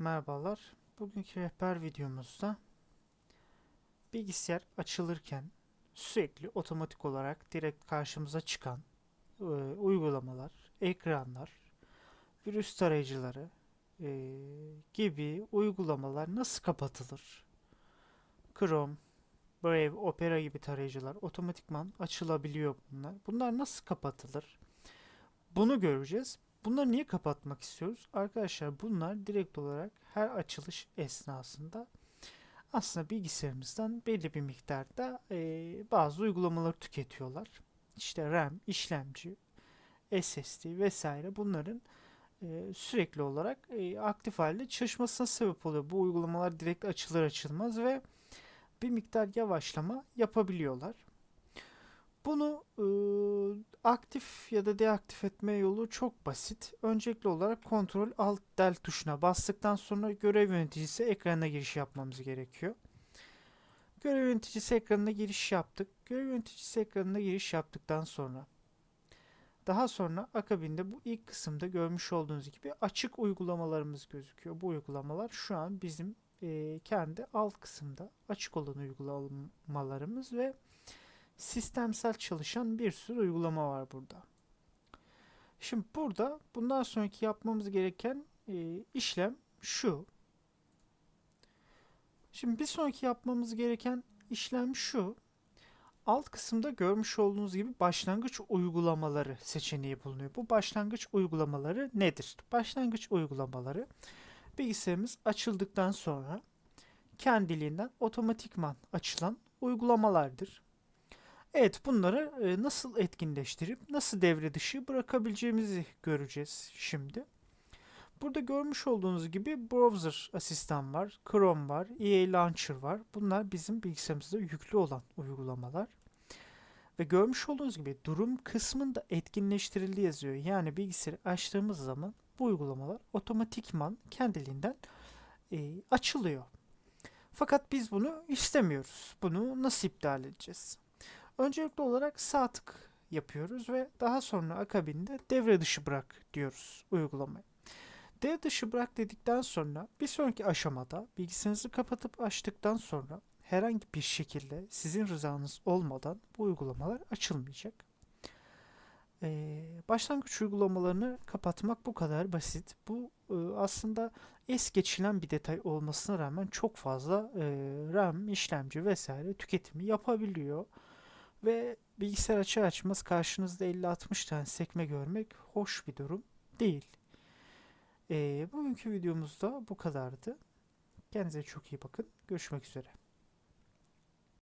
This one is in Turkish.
Merhabalar. Bugünkü rehber videomuzda bilgisayar açılırken sürekli otomatik olarak direkt karşımıza çıkan e, uygulamalar, ekranlar, virüs tarayıcıları e, gibi uygulamalar nasıl kapatılır? Chrome, Brave, Opera gibi tarayıcılar otomatikman açılabiliyor bunlar. Bunlar nasıl kapatılır? Bunu göreceğiz. Bunları niye kapatmak istiyoruz? Arkadaşlar bunlar direkt olarak her açılış esnasında aslında bilgisayarımızdan belli bir miktarda e, bazı uygulamaları tüketiyorlar. İşte RAM, işlemci, SSD vesaire bunların e, sürekli olarak e, aktif halde çalışmasına sebep oluyor. Bu uygulamalar direkt açılır açılmaz ve bir miktar yavaşlama yapabiliyorlar. Bunu e, aktif ya da deaktif etme yolu çok basit. Öncelikli olarak Ctrl Alt Del tuşuna bastıktan sonra görev yöneticisi ekranına giriş yapmamız gerekiyor. Görev yöneticisi ekranına giriş yaptık. Görev yöneticisi ekranına giriş yaptıktan sonra daha sonra akabinde bu ilk kısımda görmüş olduğunuz gibi açık uygulamalarımız gözüküyor. Bu uygulamalar şu an bizim e, kendi alt kısımda açık olan uygulamalarımız ve sistemsel çalışan bir sürü uygulama var burada. Şimdi burada bundan sonraki yapmamız gereken e, işlem şu. Şimdi bir sonraki yapmamız gereken işlem şu. Alt kısımda görmüş olduğunuz gibi başlangıç uygulamaları seçeneği bulunuyor. Bu başlangıç uygulamaları nedir? Başlangıç uygulamaları bilgisayarımız açıldıktan sonra kendiliğinden otomatikman açılan uygulamalardır. Evet bunları e, nasıl etkinleştirip nasıl devre dışı bırakabileceğimizi göreceğiz şimdi. Burada görmüş olduğunuz gibi browser asistan var, Chrome var, EA Launcher var. Bunlar bizim bilgisayarımızda yüklü olan uygulamalar. Ve görmüş olduğunuz gibi durum kısmında etkinleştirildi yazıyor. Yani bilgisayarı açtığımız zaman bu uygulamalar otomatikman kendiliğinden e, açılıyor. Fakat biz bunu istemiyoruz. Bunu nasıl iptal edeceğiz? Öncelikli olarak sağ tık yapıyoruz ve daha sonra akabinde devre dışı bırak diyoruz uygulamayı. Devre dışı bırak dedikten sonra bir sonraki aşamada bilgisayarınızı kapatıp açtıktan sonra herhangi bir şekilde sizin rızanız olmadan bu uygulamalar açılmayacak. Ee, başlangıç uygulamalarını kapatmak bu kadar basit. Bu e, aslında es geçilen bir detay olmasına rağmen çok fazla e, RAM, işlemci vesaire tüketimi yapabiliyor. Ve bilgisayar açar açmaz karşınızda 50-60 tane sekme görmek hoş bir durum değil. Ee, bugünkü videomuzda bu kadardı. Kendinize çok iyi bakın. Görüşmek üzere.